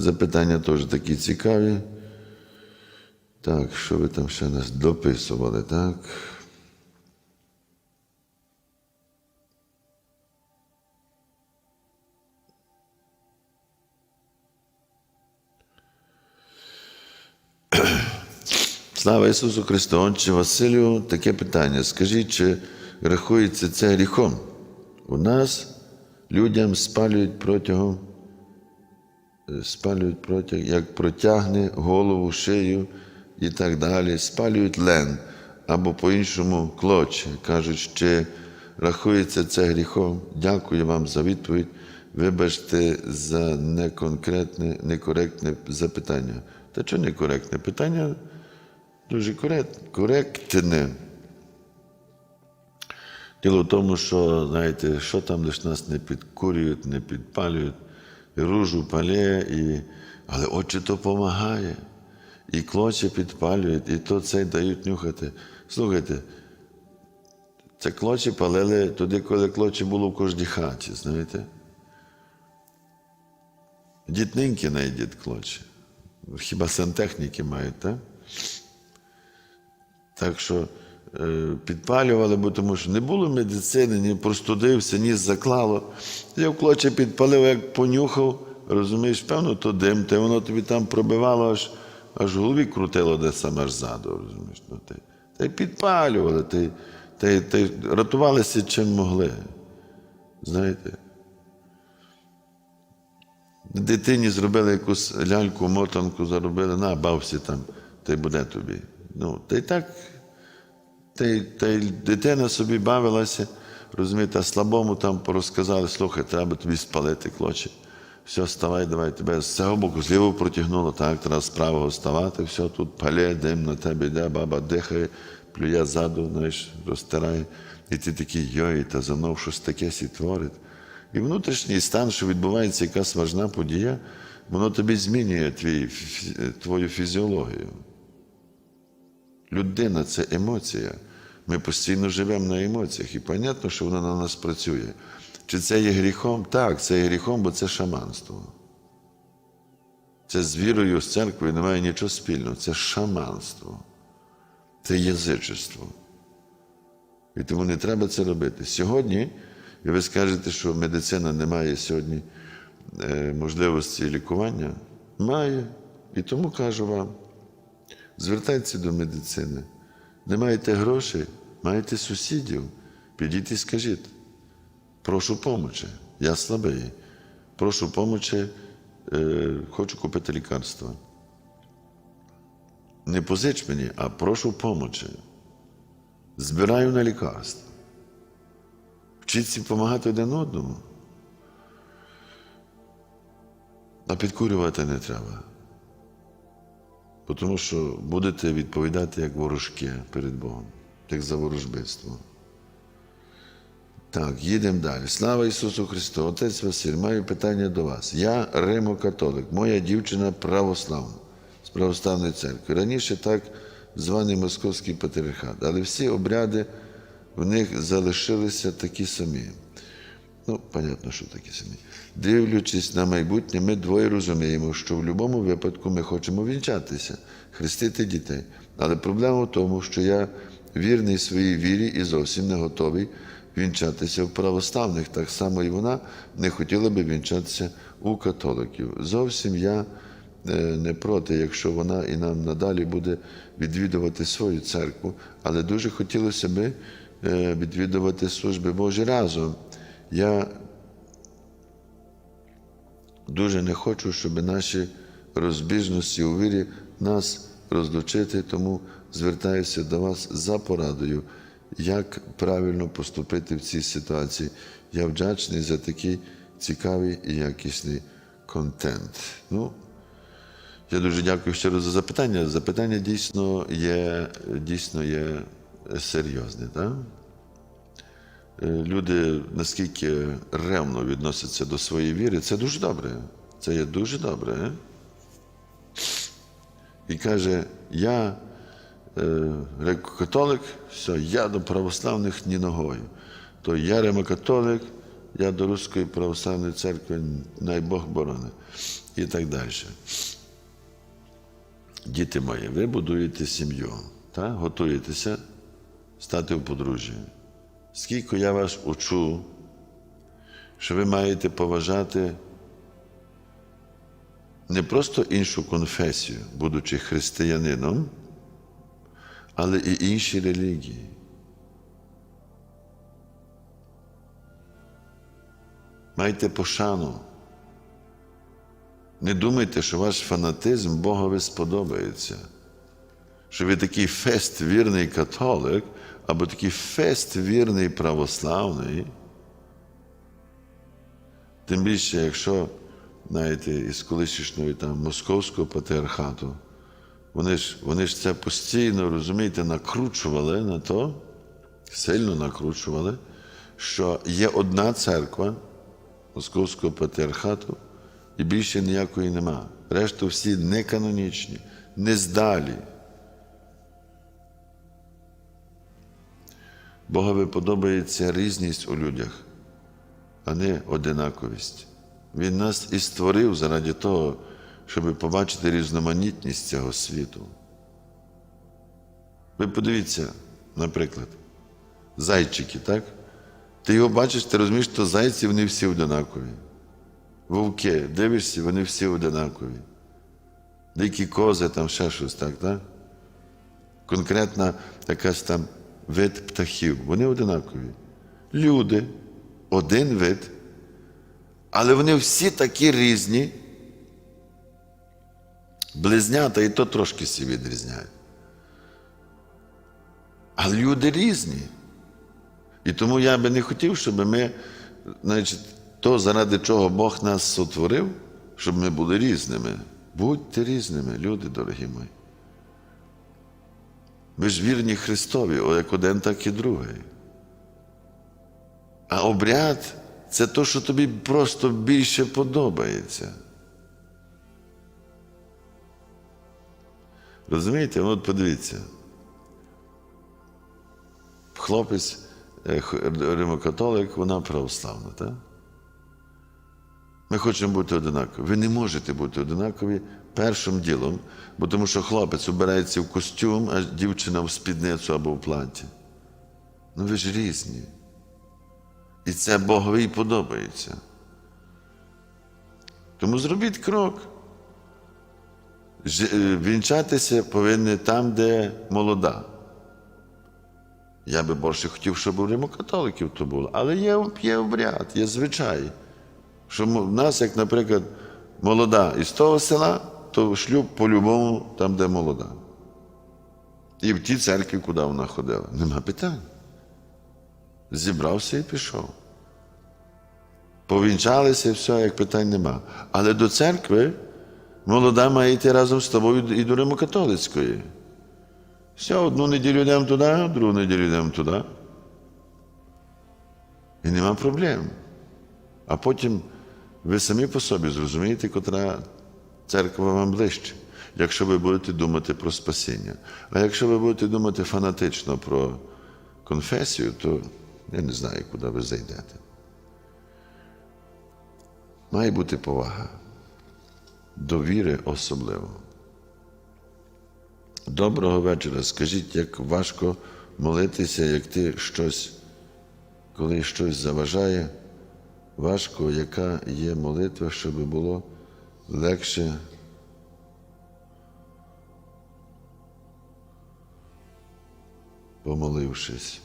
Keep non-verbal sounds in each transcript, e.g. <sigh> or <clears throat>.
запитання теж такі цікаві. Так, що ви там ще нас дописували, так? <clears throat> Слава Ісусу Христу! Отче Василю, таке питання. Скажіть, чи рахується це гріхом? У нас людям спалюють протягом, спалюють протяг, як протягне голову, шию і так далі. Спалюють лен або по-іншому клоче. Кажуть, чи рахується це гріхом? Дякую вам за відповідь. Вибачте за неконкретне, некоректне запитання. Та що некоректне? Питання дуже коректне. Діло в тому, що, знаєте, що там лиш нас не підкурюють, не підпалюють, ружу палє, і... але очі то допомагає. І клочі підпалюють, і то цей дають нюхати. Слухайте, це клочі палили туди, коли клочі було в кожній хаті, знаєте. Дітненькі найдіть клочі. Хіба сантехніки мають, так? Так що підпалювали, бо тому що не було медицини, ні простудився, ні заклало. Я в клоче підпалив, як понюхав, розумієш, певно, то дим, те воно тобі там пробивало, аж аж в голові крутило де саме аж ззаду, розумієш. Ну, та, й- підпалювали, та, й- та й рятувалися чим могли. Знаєте. Дитині зробили якусь ляльку, мотанку заробили, на, бався там, та й буде тобі. Ну, та й так, та й, дитина собі бавилася, розумієте, а слабому там порозказали, слухай, треба тобі спалити клочі. Все, вставай, давай, тебе з цього боку зліво протягнуло, так, треба з правого вставати, все, тут палє, дим на тебе йде, баба дихає, плює ззаду, знаєш, розтирає. І ти такий, йой, та знов щось таке сі творить. І внутрішній стан, що відбувається якась важна подія, воно тобі змінює твій, твою фізіологію. Людина це емоція. Ми постійно живемо на емоціях, і понятно, що вона на нас працює. Чи це є гріхом? Так, це є гріхом, бо це шаманство. Це з вірою, з церквою немає нічого спільного. Це шаманство, це язичество. І тому не треба це робити. Сьогодні, і ви скажете, що медицина не має сьогодні е, можливості лікування, має. І тому кажу вам, звертайтеся до медицини. Не маєте грошей, маєте сусідів, підіть і скажіть. Прошу помочі, я слабий. Прошу помочі, е, хочу купити лікарства. Не позич мені, а прошу помочі. Збираю на лікарства. Вчіться допомагати один одному. А підкурювати не треба. Тому що будете відповідати як ворожки перед Богом, як за ворожбитство. Так, їдемо далі. Слава Ісусу Христу! Отець Василь, маю питання до вас. Я римо-католик, моя дівчина православна з православної церкви. Раніше так званий Московський патріархат, але всі обряди в них залишилися такі самі. Ну, понятно, що такі самі. Дивлячись на майбутнє, ми двоє розуміємо, що в будь-якому випадку ми хочемо вінчатися, хрестити дітей. Але проблема в тому, що я вірний своїй вірі і зовсім не готовий вінчатися в православних. Так само і вона не хотіла би вінчатися у католиків. Зовсім я е, не проти, якщо вона і нам надалі буде відвідувати свою церкву, але дуже хотілося би е, відвідувати служби Божі разом. Я дуже не хочу, щоб наші розбіжності у вірі нас розлучити, тому звертаюся до вас за порадою, як правильно поступити в цій ситуації. Я вдячний за такий цікавий і якісний контент. Ну, я дуже дякую щиро за запитання. Запитання дійсно є, дійсно є серйозне. Так? Е, люди наскільки ревно відносяться до своєї віри, це дуже добре. Це є дуже добре. е? І каже, я греко-католик, все, я до православних ні ногою. То я римокатолик, я до Руської православної церкви, най Бог борони. і так далі. Діти мої, ви будуєте сім'ю, так? готуєтеся стати в подружжя. Скільки я вас учу, що ви маєте поважати не просто іншу конфесію, будучи християнином, але і інші релігії. Майте пошану. Не думайте, що ваш фанатизм Богові сподобається. Що ви такий фест вірний католик, або такий фест вірний православний. Тим більше, якщо, знаєте, із колишнього там московського патріархату, вони ж, вони ж це постійно, розумієте, накручували на то, сильно накручували, що є одна церква Московського патріархату, і більше ніякої нема. Решту всі неканонічні, нездалі. Богові подобається різність у людях, а не одинаковість. Він нас і створив заради того, щоб побачити різноманітність цього світу. Ви подивіться, наприклад, зайчики, так? Ти його бачиш, ти розумієш, що зайці вони всі одинакові. Вовки, дивишся, вони всі одинакові. Дикі кози, там ще щось, так, так? Конкретна якась там вид птахів, вони одинакові. Люди, один вид, але вони всі такі різні. Близнята і то трошки всі відрізняють. Але люди різні. І тому я би не хотів, щоб ми, значить, то, заради чого Бог нас сотворив, щоб ми були різними. Будьте різними, люди дорогі мої. Ви ж вірні Христові, о, як один, так і другий. А обряд це то, що тобі просто більше подобається. Розумієте? От подивіться. Хлопець е, римокатолик, вона православна, так? Ми хочемо бути одинакові. Ви не можете бути одинакові першим ділом, бо тому що хлопець убирається в костюм, а дівчина в спідницю або в платі. Ну ви ж різні. І це Богові подобається. Тому зробіть крок. Е, Вінчатися повинні там, де молода. Я би більше хотів, щоб у римокатоликів то було. Але є, є обряд, є звичай. Що в нас, як, наприклад, молода із того села, то шлюб по-любому там, де молода. І в тій церкві, куди вона ходила. Нема питань. Зібрався і пішов. Повінчалися і все, як питань нема. Але до церкви молода має йти разом з тобою і до римокатолицької. Все, одну неділю йдемо туди, другу неділю йдемо туди. І нема проблем. А потім ви самі по собі зрозумієте, котра церква вам ближче, якщо ви будете думати про спасіння. А якщо ви будете думати фанатично про конфесію, то я не знаю, куди ви зайдете. Має бути повага. До віри особливо. Доброго вечора. Скажіть, як важко молитися, як ти щось, коли щось заважає, важко, яка є молитва, щоб було легше. Помолившись.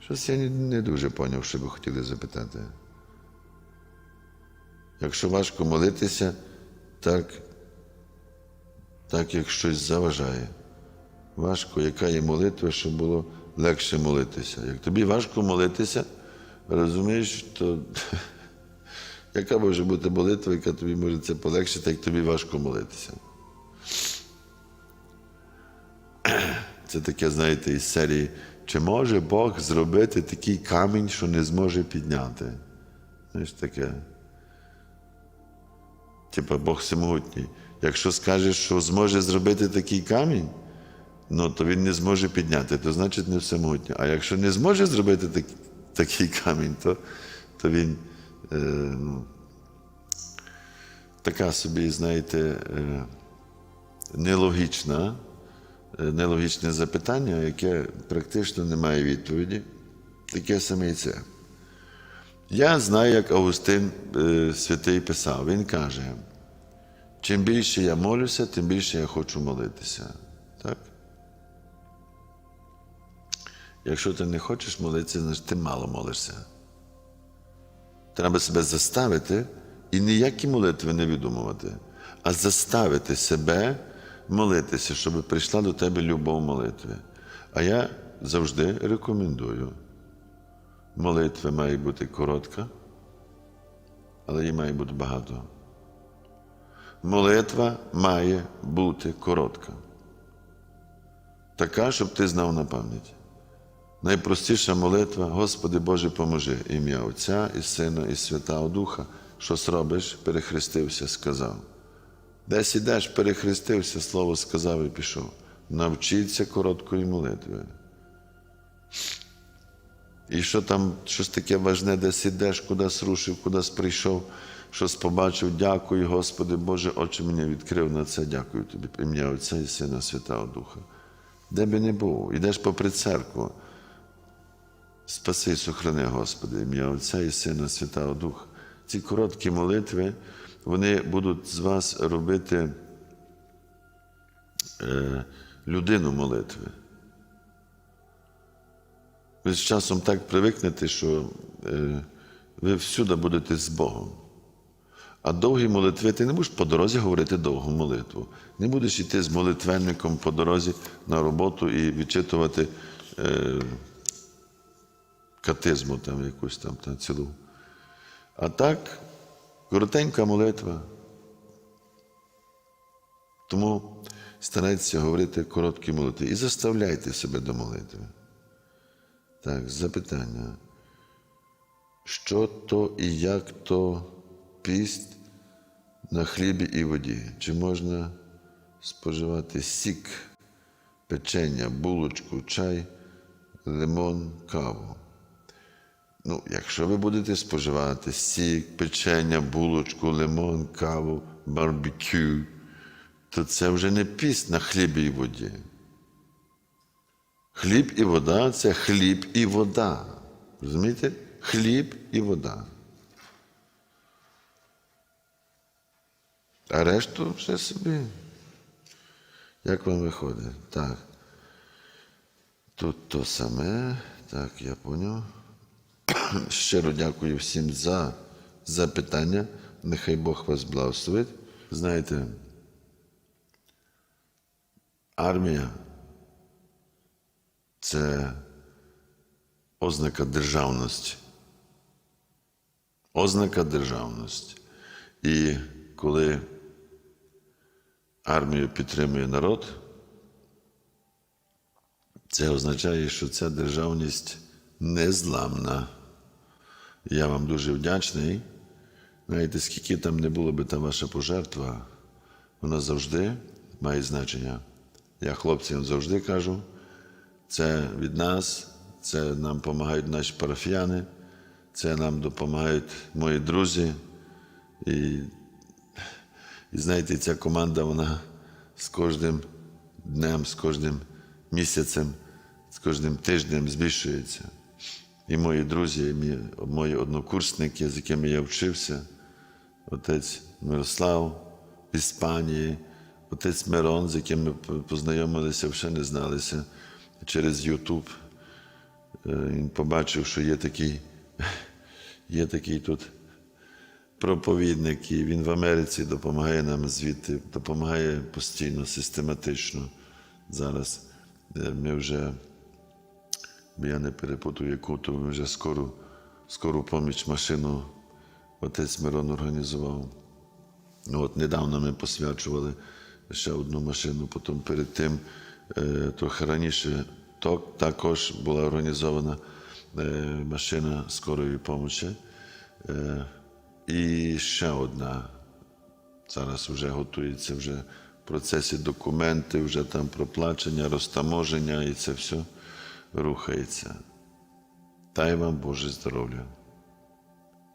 Щось я не дуже поняв, що ви хотіли запитати. Якщо важко молитися, так так як щось заважає. Важко, яка є молитва, щоб було легше молитися. Як тобі важко молитися, розумієш, то <laughs> яка може бути молитва, яка тобі може це полегшити, як тобі важко молитися. <clears throat> Це таке, знаєте, із серії, чи може Бог зробити такий камінь, що не зможе підняти? Знаєш, таке. Типа Бог всемогутній. Якщо скажеш, що зможе зробити такий камінь, ну то він не зможе підняти, то значить не всемогутній. А якщо не зможе зробити так, такий камінь, то, то він е, ну, така собі, знаєте, е, нелогічна, е, нелогічне запитання, яке практично не має відповіді. Таке саме і це. Я знаю, як Августин е, святий писав. Він каже: чим більше я молюся, тим більше я хочу молитися. Так? Якщо ти не хочеш молитися, значить ти мало молишся. Треба себе заставити і ніякі молитви не відумувати, а заставити себе молитися, щоб прийшла до тебе любов молитви. А я завжди рекомендую. Молитва має бути коротка, але її має бути багато. Молитва має бути коротка. Така, щоб ти знав на пам'ять. Найпростіша молитва, Господи Боже, поможи, ім'я Отця і Сина, і Святого Духа. Щось робиш, перехрестився, сказав. Десь ідеш, перехрестився, слово сказав і пішов. Навчіться короткої молитви. І що там щось таке важне, десь ідеш, кудись рушив, кудись прийшов, щось побачив, дякую, Господи Боже, очі мені відкрив на це, дякую тобі, ім'я Отця і Сина Святого Духа. Де би не був, ідеш попри церкву. Спаси, сохрани, Господи, ім'я Отця і Сина Святого Духа. Ці короткі молитви, вони будуть з вас робити е, людину молитви. Ви з часом так привикнете, що е, ви всюди будете з Богом. А довгі молитви, ти не будеш по дорозі говорити довгу молитву. Не будеш йти з молитвенником по дорозі на роботу і відчитувати е, катизму там якусь там, там цілу. А так, коротенька молитва. Тому старайтеся говорити короткі молитви і заставляйте себе до молитви. Так, запитання. Що то і як то піст на хлібі і воді? Чи можна споживати сік, печення, булочку, чай, лимон, каву? Ну, якщо ви будете споживати сік, печення, булочку, лимон, каву, барбекю, то це вже не піст на хлібі і воді. Хліб і вода це хліб і вода. Розумієте? Хліб і вода. А решту все собі. Як вам виходить? Так. Тут то саме. Так, я поняв. <coughs> Щиро дякую всім за запитання. Нехай Бог вас благословить. Знаєте, армія це ознака державності. Ознака державності. І коли армію підтримує народ, це означає, що ця державність незламна. Я вам дуже вдячний. Знаєте, скільки там не було би та ваша пожертва, вона завжди має значення. Я хлопцям завжди кажу, це від нас, це нам допомагають наші парафіяни, це нам допомагають мої друзі. І, і знаєте, ця команда, вона з кожним днем, з кожним місяцем, з кожним тижнем збільшується. І мої друзі, і мої, однокурсники, з якими я вчився, отець Мирослав в Іспанії, отець Мирон, з яким ми познайомилися, вже не зналися через Ютуб. Він побачив, що є такий, є такий тут проповідник, і він в Америці допомагає нам звідти, допомагає постійно, систематично. Зараз е, ми вже, я не перепутаю, яку, то ми вже скору, скору поміч машину отець Мирон організував. От недавно ми посвячували ще одну машину, потім перед тим, е, трохи раніше, також була організована е, машина скорої помочі. Е, і ще одна. Зараз вже готується вже в процесі документи, вже там проплачення, розтаможення, і це все рухається. Дай вам Боже здоров'я.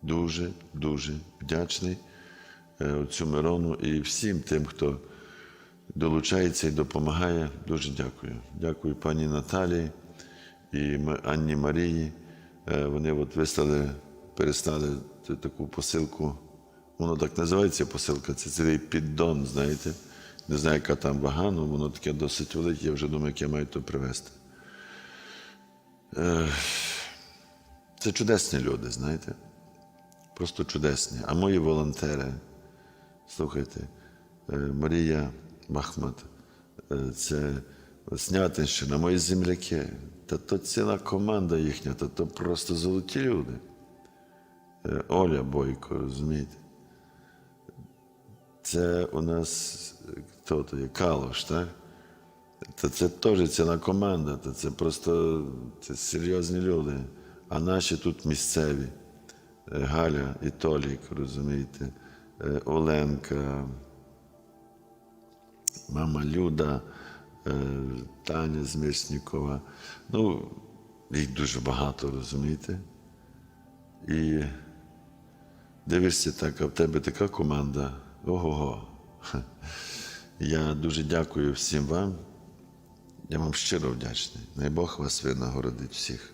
Дуже, дуже вдячний е, цю Мирону і всім тим, хто долучається і допомагає. Дуже дякую. Дякую пані Наталії і Анні Марії. Е, Вони от вислали, перестали таку посилку. Воно так називається посилка, це цілий піддон, знаєте. Не знаю, яка там вага, але воно таке досить велике. Я вже думаю, як я маю то привезти. Е, Це чудесні люди, знаєте. Просто чудесні. А мої волонтери, слухайте, е, Марія Махмат, е, це Снятинщина, мої земляки. Та то ціла команда їхня, та то просто золоті люди. Е, Оля Бойко, розумієте? Це у нас е, хто то є Калош, так? Та це теж ціла команда, та це просто це серйозні люди. А наші тут місцеві. Галя і Толік, розумієте, Оленка, мама Люда, е, Таня Змірснікова. Ну, їх дуже багато, розумієте? І дивишся так, а в тебе така команда. Ого-го. Я дуже дякую всім вам. Я вам щиро вдячний. Най Бог вас винагородить всіх.